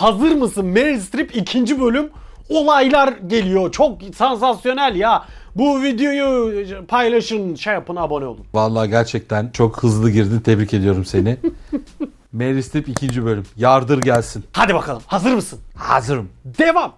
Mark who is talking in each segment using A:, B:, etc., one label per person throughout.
A: Hazır mısın? Meryl Streep ikinci bölüm olaylar geliyor. Çok sansasyonel ya. Bu videoyu paylaşın, şey yapın, abone olun.
B: Vallahi gerçekten çok hızlı girdin. Tebrik ediyorum seni. Meryl Streep ikinci bölüm. Yardır gelsin.
A: Hadi bakalım. Hazır mısın?
B: Hazırım.
A: Devam.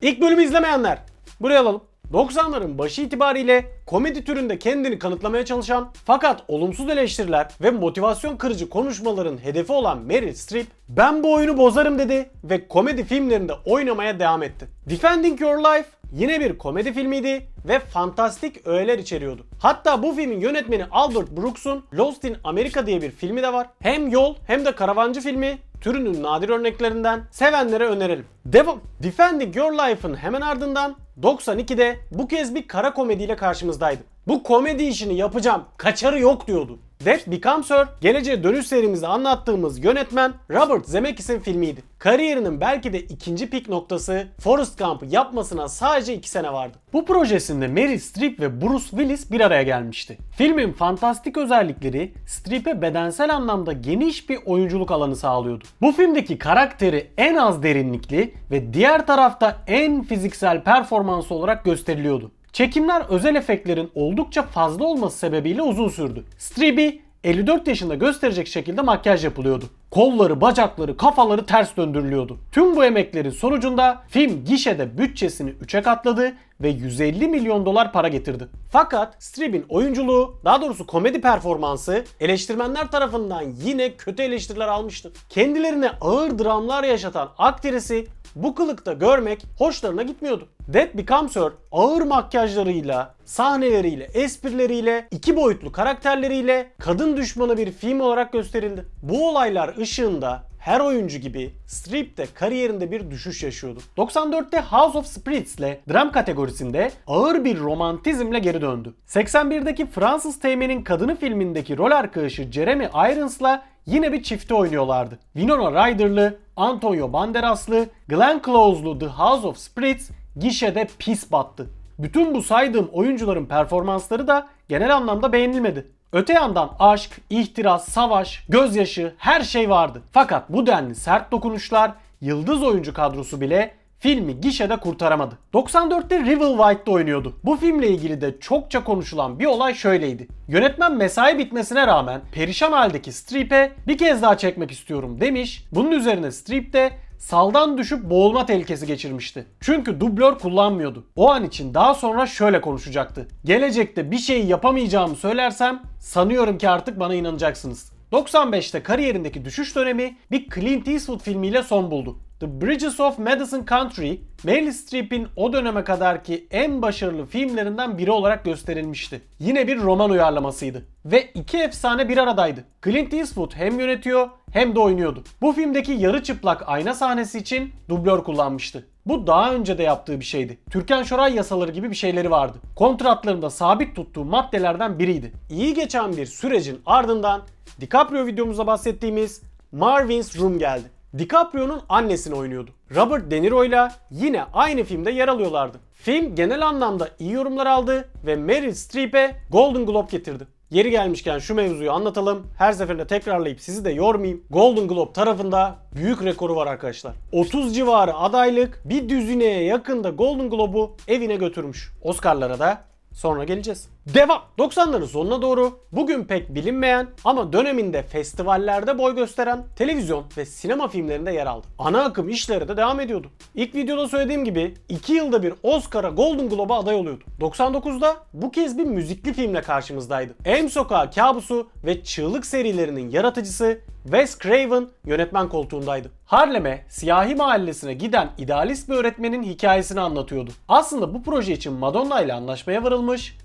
A: İlk bölümü izlemeyenler buraya alalım. 90'ların başı itibariyle komedi türünde kendini kanıtlamaya çalışan fakat olumsuz eleştiriler ve motivasyon kırıcı konuşmaların hedefi olan Meryl Streep ben bu oyunu bozarım dedi ve komedi filmlerinde oynamaya devam etti. Defending Your Life yine bir komedi filmiydi ve fantastik öğeler içeriyordu. Hatta bu filmin yönetmeni Albert Brooks'un Lost in America diye bir filmi de var. Hem yol hem de karavancı filmi türünün nadir örneklerinden sevenlere önerelim. Devam. Defending Your Life'ın hemen ardından 92'de bu kez bir kara komediyle karşımızdaydı. Bu komedi işini yapacağım, kaçarı yok diyordu. Death Becomes Her, geleceğe dönüş serimizde anlattığımız yönetmen Robert Zemeckis'in filmiydi. Kariyerinin belki de ikinci pik noktası Forrest Gump'ı yapmasına sadece 2 sene vardı. Bu projesinde Meryl Streep ve Bruce Willis bir araya gelmişti. Filmin fantastik özellikleri Streep'e bedensel anlamda geniş bir oyunculuk alanı sağlıyordu. Bu filmdeki karakteri en az derinlikli ve diğer tarafta en fiziksel performansı olarak gösteriliyordu. Çekimler özel efektlerin oldukça fazla olması sebebiyle uzun sürdü. Streep'i 54 yaşında gösterecek şekilde makyaj yapılıyordu. Kolları, bacakları, kafaları ters döndürülüyordu. Tüm bu emeklerin sonucunda film gişede bütçesini 3'e katladı ve 150 milyon dolar para getirdi. Fakat Streep'in oyunculuğu, daha doğrusu komedi performansı eleştirmenler tarafından yine kötü eleştiriler almıştı. Kendilerine ağır dramlar yaşatan aktrisi bu kılıkta görmek hoşlarına gitmiyordu. Dead Becomes Her ağır makyajlarıyla, sahneleriyle, esprileriyle, iki boyutlu karakterleriyle kadın düşmanı bir film olarak gösterildi. Bu olaylar ışığında her oyuncu gibi Streep de kariyerinde bir düşüş yaşıyordu. 94'te House of Spirits ile dram kategorisinde ağır bir romantizmle geri döndü. 81'deki Fransız Teğmen'in Kadını filmindeki rol arkadaşı Jeremy Irons'la yine bir çifti oynuyorlardı. Winona Ryder'lı, Antonio Banderas'lı, Glenn Close'lu The House of Spirits gişede pis battı. Bütün bu saydığım oyuncuların performansları da genel anlamda beğenilmedi. Öte yandan aşk, ihtiras, savaş, gözyaşı her şey vardı. Fakat bu denli sert dokunuşlar yıldız oyuncu kadrosu bile filmi gişede kurtaramadı. 94'te Rival White'da oynuyordu. Bu filmle ilgili de çokça konuşulan bir olay şöyleydi. Yönetmen mesai bitmesine rağmen perişan haldeki Streep'e bir kez daha çekmek istiyorum demiş. Bunun üzerine Streep de saldan düşüp boğulma tehlikesi geçirmişti. Çünkü dublör kullanmıyordu. O an için daha sonra şöyle konuşacaktı. Gelecekte bir şeyi yapamayacağımı söylersem sanıyorum ki artık bana inanacaksınız. 95'te kariyerindeki düşüş dönemi bir Clint Eastwood filmiyle son buldu. The Bridges of Madison Country, Meryl Streep'in o döneme kadarki en başarılı filmlerinden biri olarak gösterilmişti. Yine bir roman uyarlamasıydı. Ve iki efsane bir aradaydı. Clint Eastwood hem yönetiyor hem de oynuyordu. Bu filmdeki yarı çıplak ayna sahnesi için dublör kullanmıştı. Bu daha önce de yaptığı bir şeydi. Türkan Şoray yasaları gibi bir şeyleri vardı. Kontratlarında sabit tuttuğu maddelerden biriydi. İyi geçen bir sürecin ardından DiCaprio videomuzda bahsettiğimiz Marvin's Room geldi. DiCaprio'nun annesini oynuyordu. Robert De Niro ile yine aynı filmde yer alıyorlardı. Film genel anlamda iyi yorumlar aldı ve Meryl Streep'e Golden Globe getirdi. Yeri gelmişken şu mevzuyu anlatalım. Her seferinde tekrarlayıp sizi de yormayayım. Golden Globe tarafında büyük rekoru var arkadaşlar. 30 civarı adaylık bir düzineye yakında Golden Globe'u evine götürmüş. Oscar'lara da Sonra geleceğiz. Devam. 90'ların sonuna doğru bugün pek bilinmeyen ama döneminde festivallerde boy gösteren televizyon ve sinema filmlerinde yer aldı. Ana akım işleri de devam ediyordu. İlk videoda söylediğim gibi 2 yılda bir Oscar'a Golden Globe'a aday oluyordu. 99'da bu kez bir müzikli filmle karşımızdaydı. M Sokağı Kabusu ve Çığlık serilerinin yaratıcısı Wes Craven yönetmen koltuğundaydı. Harlem'e, siyahi mahallesine giden idealist bir öğretmenin hikayesini anlatıyordu. Aslında bu proje için Madonna ile anlaşmaya varılmış,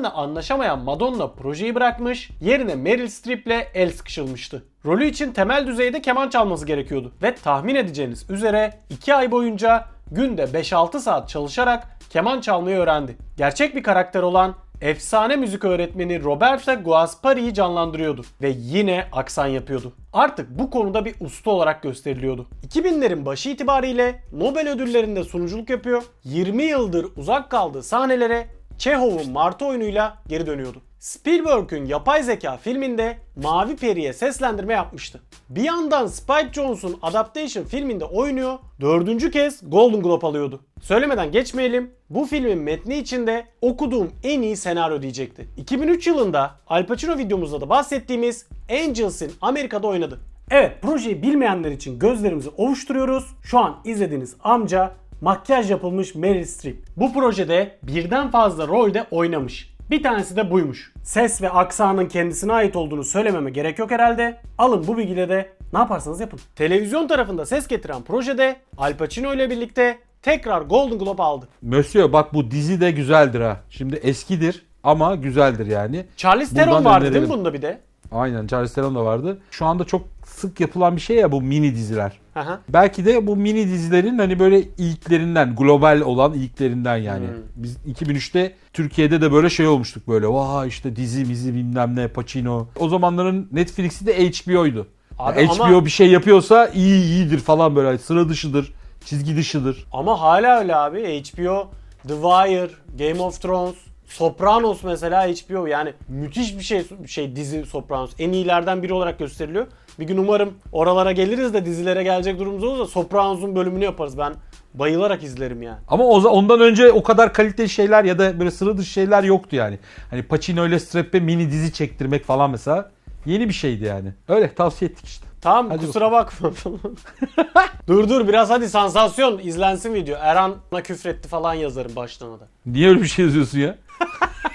A: yönetmenle anlaşamayan Madonna projeyi bırakmış, yerine Meryl Streep ile el sıkışılmıştı. Rolü için temel düzeyde keman çalması gerekiyordu ve tahmin edeceğiniz üzere 2 ay boyunca günde 5-6 saat çalışarak keman çalmayı öğrendi. Gerçek bir karakter olan efsane müzik öğretmeni Roberta Guaspari'yi canlandırıyordu ve yine aksan yapıyordu. Artık bu konuda bir usta olarak gösteriliyordu. 2000'lerin başı itibariyle Nobel ödüllerinde sunuculuk yapıyor, 20 yıldır uzak kaldığı sahnelere Chekhov'un Martı oyunuyla geri dönüyordu. Spielberg'ün yapay zeka filminde Mavi Peri'ye seslendirme yapmıştı. Bir yandan Spike Jonze'un Adaptation filminde oynuyor, dördüncü kez Golden Globe alıyordu. Söylemeden geçmeyelim, bu filmin metni içinde okuduğum en iyi senaryo diyecekti. 2003 yılında Al Pacino videomuzda da bahsettiğimiz Angels'in Amerika'da oynadı. Evet, projeyi bilmeyenler için gözlerimizi ovuşturuyoruz. Şu an izlediğiniz amca makyaj yapılmış Meryl Streep. Bu projede birden fazla rolde oynamış. Bir tanesi de buymuş. Ses ve aksanın kendisine ait olduğunu söylememe gerek yok herhalde. Alın bu bilgiyle de ne yaparsanız yapın. Televizyon tarafında ses getiren projede Al Pacino ile birlikte tekrar Golden Globe aldı.
B: Monsieur bak bu dizi de güzeldir ha. Şimdi eskidir ama güzeldir yani.
A: Charlize
B: Buradan
A: Theron vardı değil mi
B: önerelim.
A: bunda bir de?
B: Aynen Charlize Theron da vardı. Şu anda çok sık yapılan bir şey ya bu mini diziler.
A: Hı.
B: Belki de bu mini dizilerin hani böyle ilklerinden, global olan ilklerinden yani.
A: Hmm.
B: Biz 2003'te Türkiye'de de böyle şey olmuştuk böyle. Vaa işte dizi mizi bilmem ne Pacino. O zamanların Netflix'i de HBO'ydu.
A: Abi
B: Yani HBO
A: ama-
B: bir şey yapıyorsa iyi iyidir falan böyle sıra dışıdır, çizgi dışıdır.
A: Ama hala öyle abi. HBO, The Wire, Game of Thrones, Sopranos mesela HBO yani müthiş bir şey şey dizi Sopranos. En iyilerden biri olarak gösteriliyor. Bir gün umarım oralara geliriz de dizilere gelecek durumumuz olursa Sopranos'un bölümünü yaparız. Ben bayılarak izlerim yani.
B: Ama o, ondan önce o kadar kaliteli şeyler ya da böyle sıra dışı şeyler yoktu yani. Hani Pacino ile Strepe mini dizi çektirmek falan mesela yeni bir şeydi yani. Öyle tavsiye ettik işte.
A: Tamam
B: Hadi
A: kusura bakma dur dur biraz hadi sansasyon izlensin video. Erhan'a küfretti falan yazarım başlığına da.
B: Niye öyle bir şey yazıyorsun ya?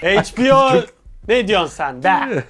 A: HBO ne diyorsun sen be?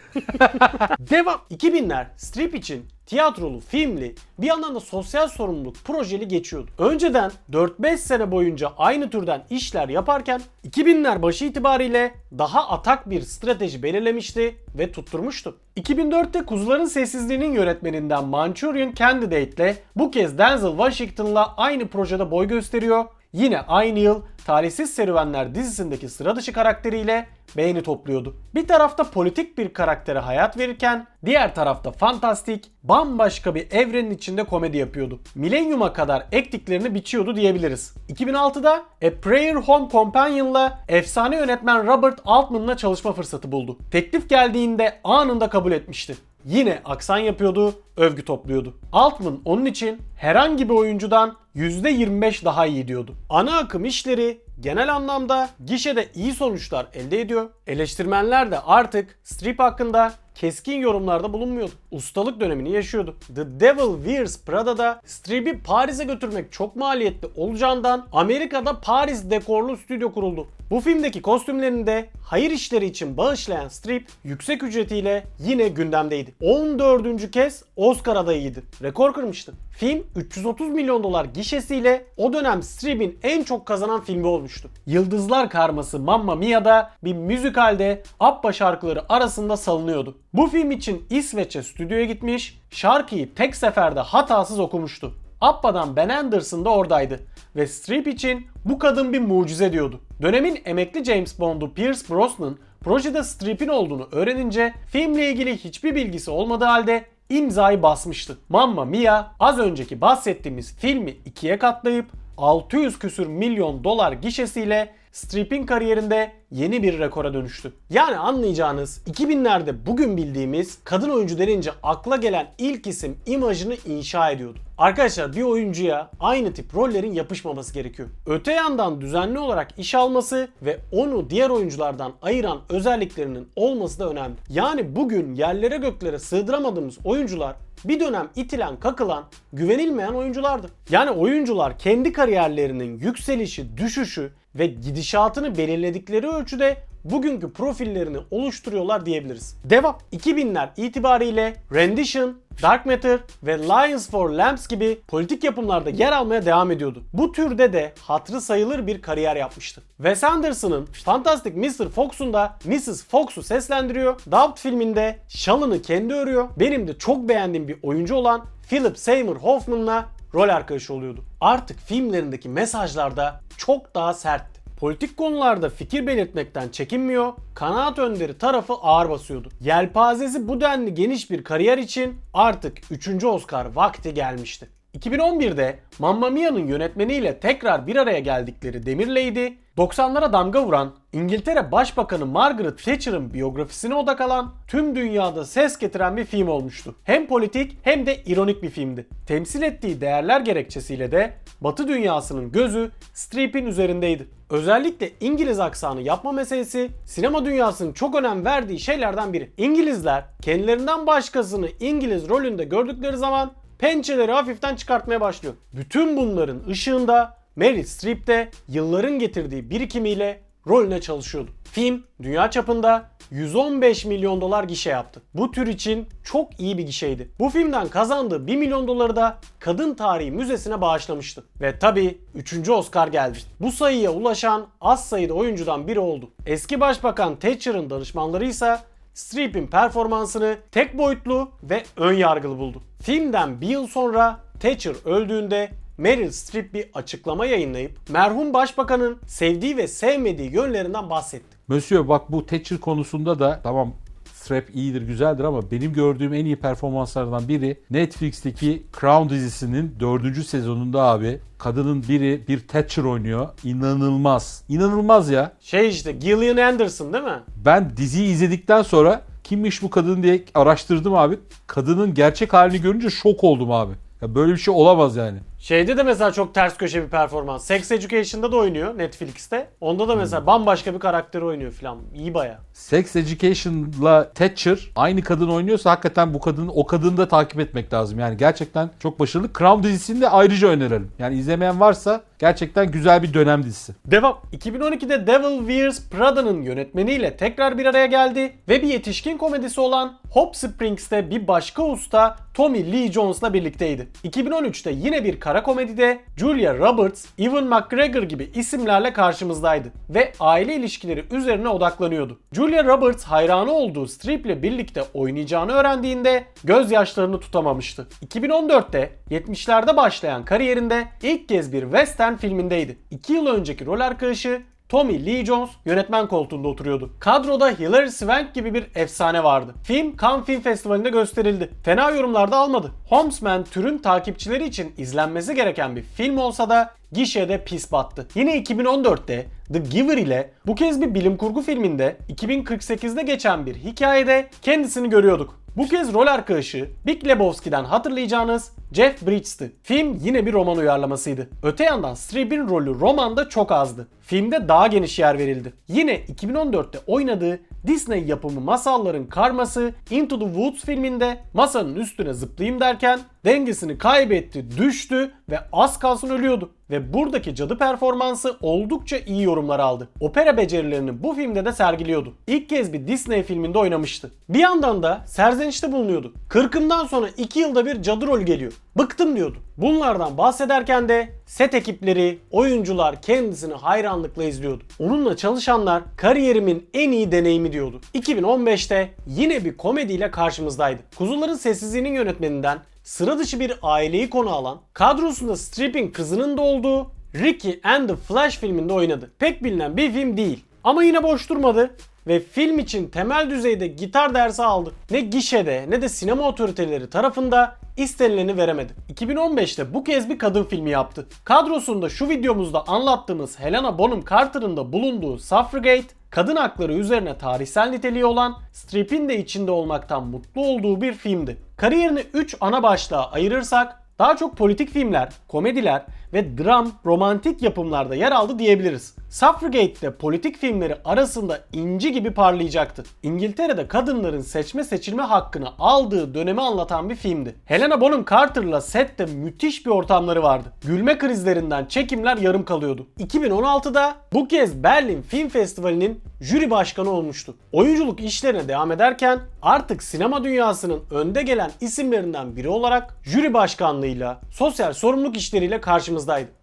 A: Devam. 2000'ler strip için tiyatrolu, filmli, bir yandan da sosyal sorumluluk projeli geçiyordu. Önceden 4-5 sene boyunca aynı türden işler yaparken 2000'ler başı itibariyle daha atak bir strateji belirlemişti ve tutturmuştu. 2004'te Kuzuların Sessizliği'nin yönetmeninden Manchurian Candidate ile bu kez Denzel Washington'la aynı projede boy gösteriyor. Yine aynı yıl Talihsiz Serüvenler dizisindeki sıra dışı karakteriyle beğeni topluyordu. Bir tarafta politik bir karaktere hayat verirken diğer tarafta fantastik, bambaşka bir evrenin içinde komedi yapıyordu. Milenyuma kadar ektiklerini biçiyordu diyebiliriz. 2006'da A Prayer Home Companion'la efsane yönetmen Robert Altman'la çalışma fırsatı buldu. Teklif geldiğinde anında kabul etmişti. Yine aksan yapıyordu, övgü topluyordu. Altman onun için herhangi bir oyuncudan %25 daha iyi diyordu. Ana akım işleri genel anlamda gişede iyi sonuçlar elde ediyor. Eleştirmenler de artık strip hakkında keskin yorumlarda bulunmuyordu. Ustalık dönemini yaşıyordu. The Devil Wears Prada'da strip'i Paris'e götürmek çok maliyetli olacağından Amerika'da Paris dekorlu stüdyo kuruldu. Bu filmdeki kostümlerini de hayır işleri için bağışlayan Strip yüksek ücretiyle yine gündemdeydi. 14. kez Oscar adayıydı. Rekor kırmıştı. Film 330 milyon dolar gişesiyle o dönem Strip'in en çok kazanan filmi olmuştu. Yıldızlar Karması Mamma Mia'da bir müzikalde Abba şarkıları arasında salınıyordu. Bu film için İsveç'e stüdyoya gitmiş, şarkıyı tek seferde hatasız okumuştu. Abba'dan Ben Anderson da oradaydı ve Strip için bu kadın bir mucize diyordu. Dönemin emekli James Bond'u Pierce Brosnan projede Strip'in olduğunu öğrenince filmle ilgili hiçbir bilgisi olmadığı halde imzayı basmıştı. Mamma Mia az önceki bahsettiğimiz filmi ikiye katlayıp 600 küsür milyon dolar gişesiyle Strip'in kariyerinde yeni bir rekora dönüştü. Yani anlayacağınız 2000'lerde bugün bildiğimiz kadın oyuncu denince akla gelen ilk isim imajını inşa ediyordu. Arkadaşlar bir oyuncuya aynı tip rollerin yapışmaması gerekiyor. Öte yandan düzenli olarak iş alması ve onu diğer oyunculardan ayıran özelliklerinin olması da önemli. Yani bugün yerlere göklere sığdıramadığımız oyuncular bir dönem itilen, kakılan, güvenilmeyen oyunculardı. Yani oyuncular kendi kariyerlerinin yükselişi, düşüşü ve gidişatını belirledikleri ölçüde bugünkü profillerini oluşturuyorlar diyebiliriz. Devam. 2000'ler itibariyle Rendition, Dark Matter ve Lions for Lambs gibi politik yapımlarda yer almaya devam ediyordu. Bu türde de hatrı sayılır bir kariyer yapmıştı. Wes Anderson'ın Fantastic Mr. Fox'un da Mrs. Fox'u seslendiriyor. Doubt filminde şalını kendi örüyor. Benim de çok beğendiğim bir oyuncu olan Philip Seymour Hoffman'la rol arkadaşı oluyordu. Artık filmlerindeki mesajlar da çok daha sertti. Politik konularda fikir belirtmekten çekinmiyor, kanaat önderi tarafı ağır basıyordu. Yelpazesi bu denli geniş bir kariyer için artık 3. Oscar vakti gelmişti. 2011'de Mamma Mia'nın yönetmeniyle tekrar bir araya geldikleri Demir Lady, 90'lara damga vuran İngiltere Başbakanı Margaret Thatcher'ın biyografisine odak alan, tüm dünyada ses getiren bir film olmuştu. Hem politik hem de ironik bir filmdi. Temsil ettiği değerler gerekçesiyle de Batı dünyasının gözü Streep'in üzerindeydi. Özellikle İngiliz aksanı yapma meselesi sinema dünyasının çok önem verdiği şeylerden biri. İngilizler kendilerinden başkasını İngiliz rolünde gördükleri zaman pençeleri hafiften çıkartmaya başlıyor. Bütün bunların ışığında Meryl Streep de yılların getirdiği birikimiyle rolüne çalışıyordu. Film dünya çapında 115 milyon dolar gişe yaptı. Bu tür için çok iyi bir gişeydi. Bu filmden kazandığı 1 milyon doları da Kadın Tarihi Müzesi'ne bağışlamıştı. Ve tabi 3. Oscar geldi. Bu sayıya ulaşan az sayıda oyuncudan biri oldu. Eski Başbakan Thatcher'ın danışmanları ise Streep'in performansını tek boyutlu ve ön yargılı buldu. Filmden bir yıl sonra Thatcher öldüğünde Meryl Streep bir açıklama yayınlayıp merhum başbakanın sevdiği ve sevmediği yönlerinden bahsetti.
B: Monsieur bak bu Thatcher konusunda da tamam Strap iyidir güzeldir ama benim gördüğüm en iyi performanslardan biri Netflix'teki Crown dizisinin dördüncü sezonunda abi kadının biri bir Thatcher oynuyor. İnanılmaz. İnanılmaz ya.
A: Şey işte Gillian Anderson değil mi?
B: Ben diziyi izledikten sonra kimmiş bu kadın diye araştırdım abi. Kadının gerçek halini görünce şok oldum abi. Ya böyle bir şey olamaz yani.
A: Şeyde de mesela çok ters köşe bir performans. Sex Education'da da oynuyor Netflix'te. Onda da mesela bambaşka bir karakteri oynuyor falan. İyi baya.
B: Sex Education'la Thatcher aynı kadın oynuyorsa hakikaten bu kadın o kadını da takip etmek lazım. Yani gerçekten çok başarılı. Crown dizisini de ayrıca önerelim. Yani izlemeyen varsa gerçekten güzel bir dönem dizisi.
A: Devam. 2012'de Devil Wears Prada'nın yönetmeniyle tekrar bir araya geldi ve bir yetişkin komedisi olan Hop Springs'te bir başka usta Tommy Lee Jones'la birlikteydi. 2013'te yine bir kara komedide Julia Roberts, Ewan McGregor gibi isimlerle karşımızdaydı ve aile ilişkileri üzerine odaklanıyordu. Julia Roberts hayranı olduğu Streep'le birlikte oynayacağını öğrendiğinde gözyaşlarını tutamamıştı. 2014'te 70'lerde başlayan kariyerinde ilk kez bir western filmindeydi. 2 yıl önceki rol arkadaşı Tommy Lee Jones yönetmen koltuğunda oturuyordu. Kadroda Hilary Swank gibi bir efsane vardı. Film Cannes Film Festivali'nde gösterildi. Fena yorumlarda almadı. Homesman türün takipçileri için izlenmesi gereken bir film olsa da gişede pis battı. Yine 2014'te The Giver ile bu kez bir bilim kurgu filminde 2048'de geçen bir hikayede kendisini görüyorduk. Bu kez rol arkadaşı Big Lebowski'den hatırlayacağınız Jeff Bridges'ti. Film yine bir roman uyarlamasıydı. Öte yandan Streep'in rolü romanda çok azdı. Filmde daha geniş yer verildi. Yine 2014'te oynadığı Disney yapımı masalların karması Into the Woods filminde masanın üstüne zıplayayım derken dengesini kaybetti, düştü ve az kalsın ölüyordu. Ve buradaki cadı performansı oldukça iyi yorumlar aldı. Opera becerilerini bu filmde de sergiliyordu. İlk kez bir Disney filminde oynamıştı. Bir yandan da serzenişte bulunuyordu. Kırkımdan sonra 2 yılda bir cadı rolü geliyor. Bıktım diyordu. Bunlardan bahsederken de set ekipleri, oyuncular kendisini hayranlıkla izliyordu. Onunla çalışanlar kariyerimin en iyi deneyimi diyordu. 2015'te yine bir komediyle karşımızdaydı. Kuzuların Sessizliğinin yönetmeninden sıra dışı bir aileyi konu alan, kadrosunda Strip'in kızının da olduğu Ricky and the Flash filminde oynadı. Pek bilinen bir film değil. Ama yine boş durmadı ve film için temel düzeyde gitar dersi aldı. Ne gişede ne de sinema otoriteleri tarafında istenileni veremedi. 2015'te bu kez bir kadın filmi yaptı. Kadrosunda şu videomuzda anlattığımız Helena Bonham Carter'ın da bulunduğu Suffragette, kadın hakları üzerine tarihsel niteliği olan Streep'in de içinde olmaktan mutlu olduğu bir filmdi. Kariyerini 3 ana başlığa ayırırsak daha çok politik filmler, komediler ve dram, romantik yapımlarda yer aldı diyebiliriz. Suffragette'de politik filmleri arasında inci gibi parlayacaktı. İngiltere'de kadınların seçme seçilme hakkını aldığı dönemi anlatan bir filmdi. Helena Bonham Carter'la sette müthiş bir ortamları vardı. Gülme krizlerinden çekimler yarım kalıyordu. 2016'da bu kez Berlin Film Festivali'nin jüri başkanı olmuştu. Oyunculuk işlerine devam ederken artık sinema dünyasının önde gelen isimlerinden biri olarak jüri başkanlığıyla, sosyal sorumluluk işleriyle karşımızdaydı.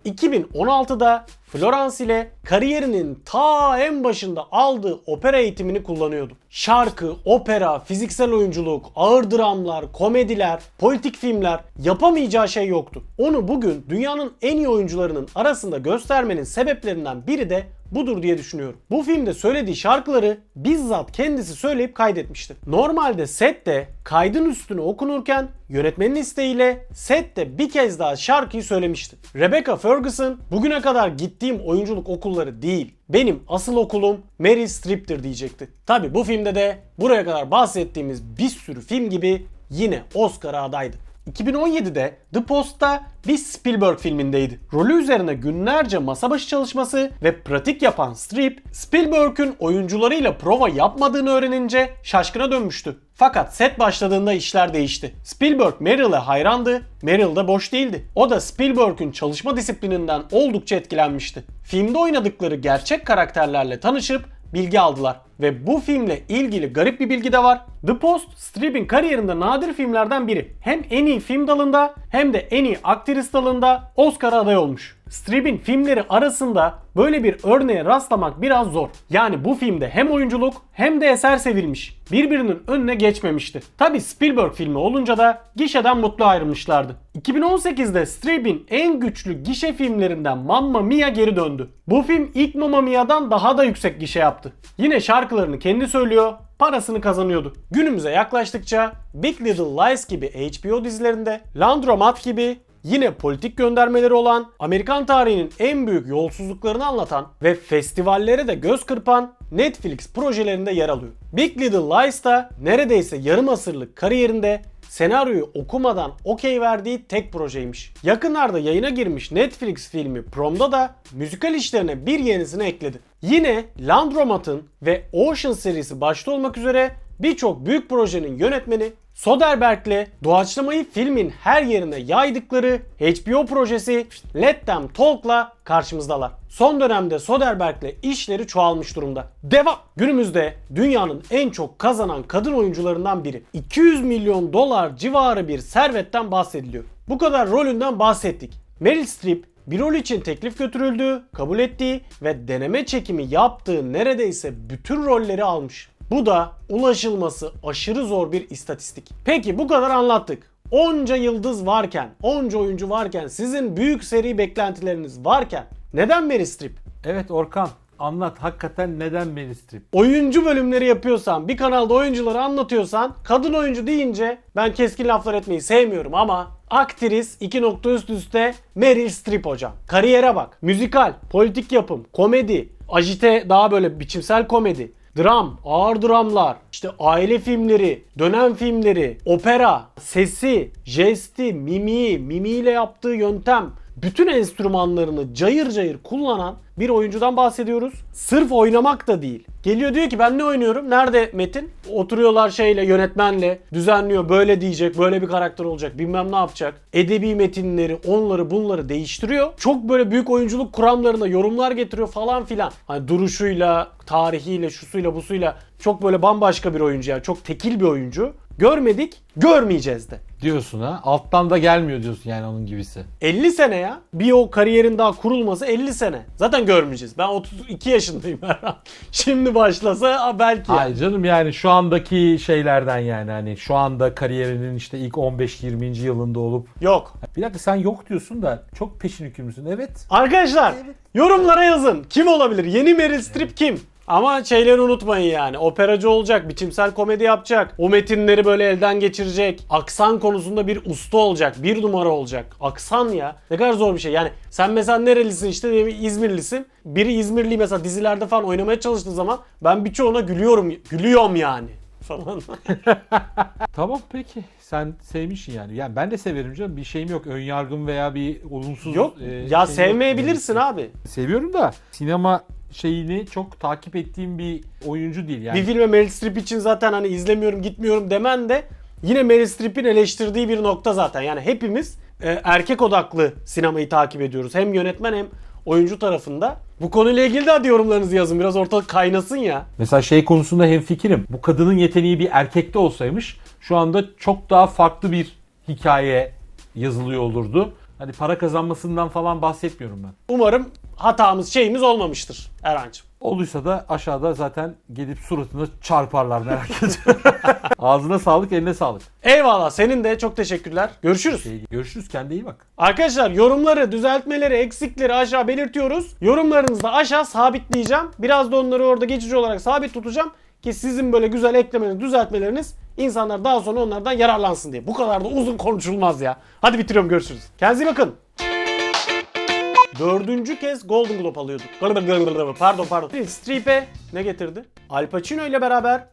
A: 2016'da Florence ile kariyerinin ta en başında aldığı opera eğitimini kullanıyordu. Şarkı, opera, fiziksel oyunculuk, ağır dramlar, komediler, politik filmler yapamayacağı şey yoktu. Onu bugün dünyanın en iyi oyuncularının arasında göstermenin sebeplerinden biri de budur diye düşünüyorum. Bu filmde söylediği şarkıları bizzat kendisi söyleyip kaydetmişti. Normalde sette kaydın üstüne okunurken yönetmenin isteğiyle sette bir kez daha şarkıyı söylemişti. Rebecca Ferguson bugüne kadar gittiğim oyunculuk okulları değil. Benim asıl okulum Meryl Streep'tir diyecekti. Tabi bu filmde de buraya kadar bahsettiğimiz bir sürü film gibi yine Oscar'a adaydı. 2017'de The Post'ta bir Spielberg filmindeydi. Rolü üzerine günlerce masa başı çalışması ve pratik yapan Streep, Spielberg'ün oyuncularıyla prova yapmadığını öğrenince şaşkına dönmüştü. Fakat set başladığında işler değişti. Spielberg Meryl'e hayrandı, Meryl de boş değildi. O da Spielberg'ün çalışma disiplininden oldukça etkilenmişti. Filmde oynadıkları gerçek karakterlerle tanışıp bilgi aldılar. Ve bu filmle ilgili garip bir bilgi de var. The Post, Streep'in kariyerinde nadir filmlerden biri. Hem en iyi film dalında hem de en iyi aktris dalında Oscar'a aday olmuş. Streep'in filmleri arasında böyle bir örneğe rastlamak biraz zor. Yani bu filmde hem oyunculuk hem de eser sevilmiş. Birbirinin önüne geçmemişti. Tabi Spielberg filmi olunca da gişeden mutlu ayrılmışlardı. 2018'de Streep'in en güçlü gişe filmlerinden Mamma Mia geri döndü. Bu film ilk Mamma Mia'dan daha da yüksek gişe yaptı. Yine şarkılarını kendi söylüyor, parasını kazanıyordu. Günümüze yaklaştıkça Big Little Lies gibi HBO dizilerinde, Landromat gibi yine politik göndermeleri olan, Amerikan tarihinin en büyük yolsuzluklarını anlatan ve festivallere de göz kırpan Netflix projelerinde yer alıyor. Big Little Lies da neredeyse yarım asırlık kariyerinde senaryoyu okumadan okey verdiği tek projeymiş. Yakınlarda yayına girmiş Netflix filmi Prom'da da müzikal işlerine bir yenisini ekledi. Yine Landromat'ın ve Ocean serisi başta olmak üzere birçok büyük projenin yönetmeni Soderbergh'le doğaçlamayı filmin her yerine yaydıkları HBO projesi Let Them Talk'la karşımızdalar. Son dönemde Soderbergh'le işleri çoğalmış durumda. Devam! Günümüzde dünyanın en çok kazanan kadın oyuncularından biri. 200 milyon dolar civarı bir servetten bahsediliyor. Bu kadar rolünden bahsettik. Meryl Streep bir rol için teklif götürüldüğü, kabul ettiği ve deneme çekimi yaptığı neredeyse bütün rolleri almış. Bu da ulaşılması aşırı zor bir istatistik. Peki bu kadar anlattık. Onca yıldız varken, onca oyuncu varken, sizin büyük seri beklentileriniz varken neden Meryl Streep?
B: Evet Orkan anlat hakikaten neden Meryl Streep?
A: Oyuncu bölümleri yapıyorsan, bir kanalda oyuncuları anlatıyorsan, kadın oyuncu deyince ben keskin laflar etmeyi sevmiyorum ama aktris iki nokta üst üste Meryl Streep hocam. Kariyere bak. Müzikal, politik yapım, komedi, ajite daha böyle biçimsel komedi. Dram, ağır dramlar, işte aile filmleri, dönem filmleri, opera, sesi, jesti, mimiği, mimiğiyle yaptığı yöntem, bütün enstrümanlarını cayır cayır kullanan bir oyuncudan bahsediyoruz. Sırf oynamak da değil. Geliyor diyor ki ben ne oynuyorum? Nerede Metin? Oturuyorlar şeyle yönetmenle düzenliyor. Böyle diyecek, böyle bir karakter olacak, bilmem ne yapacak. Edebi metinleri, onları bunları değiştiriyor. Çok böyle büyük oyunculuk kuramlarına yorumlar getiriyor falan filan. Hani duruşuyla, tarihiyle, şusuyla, busuyla çok böyle bambaşka bir oyuncu yani. Çok tekil bir oyuncu. Görmedik, görmeyeceğiz de.
B: Diyorsun ha. Alttan da gelmiyor diyorsun yani onun gibisi.
A: 50 sene ya. Bir o kariyerin daha kurulması 50 sene. Zaten görmeyeceğiz. Ben 32 yaşındayım her an. Şimdi başlasa belki.
B: Hayır canım yani şu andaki şeylerden yani hani şu anda kariyerinin işte ilk 15-20. yılında olup
A: Yok.
B: bir dakika sen yok diyorsun da çok peşin hükümlüsün. Evet.
A: Arkadaşlar yorumlara yazın. Kim olabilir? Yeni Meryl Streep kim? Ama şeyleri unutmayın yani. Operacı olacak, biçimsel komedi yapacak. O metinleri böyle elden geçirecek. Aksan konusunda bir usta olacak. Bir numara olacak. Aksan ya. Ne kadar zor bir şey. Yani sen mesela nerelisin işte diyelim İzmirlisin. Biri İzmirli mesela dizilerde falan oynamaya çalıştığı zaman ben birçoğuna gülüyorum. Gülüyorum yani. Falan.
B: Tamam peki. Sen sevmişsin yani. Yani ben de severim canım. Bir şeyim yok. Ön yargım veya bir olumsuz
A: Yok.
B: e,
A: ya sevmeyebilirsin
B: yok.
A: abi.
B: Seviyorum da sinema şeyini çok takip ettiğim bir oyuncu değil yani.
A: Bir filme Meryl Streep için zaten hani izlemiyorum gitmiyorum demen de yine Meryl Streep'in eleştirdiği bir nokta zaten. Yani hepimiz e, erkek odaklı sinemayı takip ediyoruz. Hem yönetmen hem oyuncu tarafında. Bu konuyla ilgili de hadi yorumlarınızı yazın. Biraz ortalık kaynasın ya.
B: Mesela şey konusunda hemfikirim. Bu kadının yeteneği bir erkekte olsaymış şu anda çok daha farklı bir hikaye yazılıyor olurdu. Hani para kazanmasından falan bahsetmiyorum ben.
A: Umarım hatamız şeyimiz olmamıştır Erhan'cığım.
B: Olduysa da aşağıda zaten gelip suratına çarparlar merak etme. Ağzına sağlık, eline sağlık.
A: Eyvallah senin de çok teşekkürler. Görüşürüz.
B: İyi, Görüşürüz, kendine iyi bak.
A: Arkadaşlar yorumları, düzeltmeleri, eksikleri aşağı belirtiyoruz. Yorumlarınızı da aşağı sabitleyeceğim. Biraz da onları orada geçici olarak sabit tutacağım. Ki sizin böyle güzel eklemeniz, düzeltmeleriniz insanlar daha sonra onlardan yararlansın diye. Bu kadar da uzun konuşulmaz ya. Hadi bitiriyorum görüşürüz. Kendinize bakın. Dördüncü kez Golden Globe alıyorduk. Pardon pardon. Streep'e ne getirdi? Al Pacino ile beraber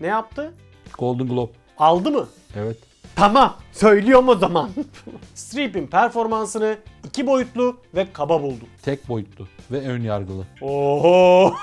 A: ne yaptı?
B: Golden Globe.
A: Aldı mı?
B: Evet.
A: Tamam, söylüyorum o zaman. Streep'in performansını iki boyutlu ve kaba buldum.
B: Tek boyutlu ve ön yargılı.
A: Oho!